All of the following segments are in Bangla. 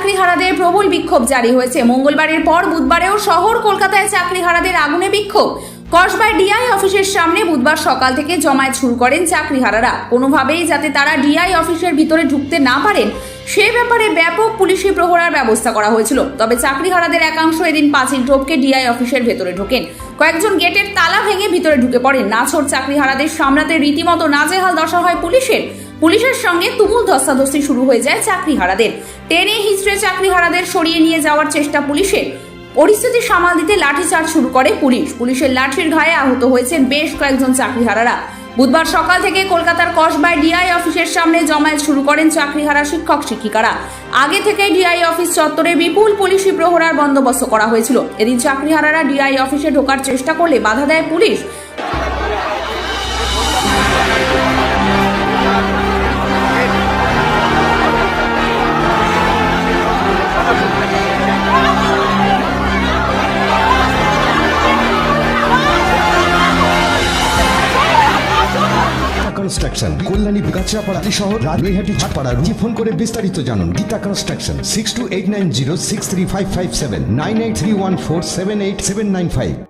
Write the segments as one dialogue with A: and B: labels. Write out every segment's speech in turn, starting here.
A: চাকরিহারাদের প্রবল বিক্ষোভ জারি হয়েছে। মঙ্গলবারের পর বুধবারেও শহর কলকাতায় চাকরিহারাদের আগুনে বিক্ষোভ। কসবায় ডিআই অফিসের সামনে বুধবার সকাল থেকে জমায়েত শুরু করেন চাকরিহারারা। কোনোভাবেই যাতে তারা ডিআই অফিসের ভিতরে ঢুকতে না পারেন, সে ব্যাপারে ব্যাপক পুলিশি প্রহরার ব্যবস্থা করা হয়েছিল। তবে চাকরিহারাদের একাংশ এদিন পাঁচিল টপকে ডিআই অফিসের ভেতরে ঢোকেন। কয়েকজন গেটের তালা ভেঙে ভিতরে ঢুকে পড়েন। নাছর চাকরিহারাদের সামলাতে রীতিমতো নাজেহাল দশা হয় পুলিশের। পুলিশের সঙ্গে তুমুল ধস্তাধস্তি শুরু হয়ে যায় চাকরিহারাদের। টেনে হিচড়ে চাকরিহারাদের সরিয়ে নিয়ে যাওয়ার চেষ্টা পুলিশের। পরিস্থিতি সামাল দিতে লাঠিচার্জ শুরু করে পুলিশ। পুলিশের লাঠির ঘায়ে আহত হয়েছেন বেশ কয়েকজন চাকরিহারারা। বুধবার সকাল থেকে কলকাতার কসবায় ডিআই অফিসের সামনে জমায়েত শুরু করেন চাকরিহারা শিক্ষক শিক্ষিকারা। আগে থেকেই ডিআই অফিস চত্বরে বিপুল পুলিশি প্রহরার বন্দোবস্ত করা হয়েছিল। এদিন চাকরিহারারা ডিআই অফিসে ঢোকার চেষ্টা করলে বাধা দেয় পুলিশ।
B: কনস্ট্রাকশন কল্যাণী গাছড়াপাড়া শহর রাজবিহাটি ঝাটপাড়া। রুজি ফোন করে বিস্তারিত জানুন। Gita construction six two eight nine zero six three five five seven nine eight three one four seven eight seven nine five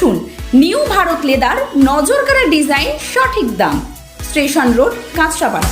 A: আসুন নিউ ভারত লেদার নজরকাড়া ডিজাইন সঠিক দাম। Station road Kanchrapara.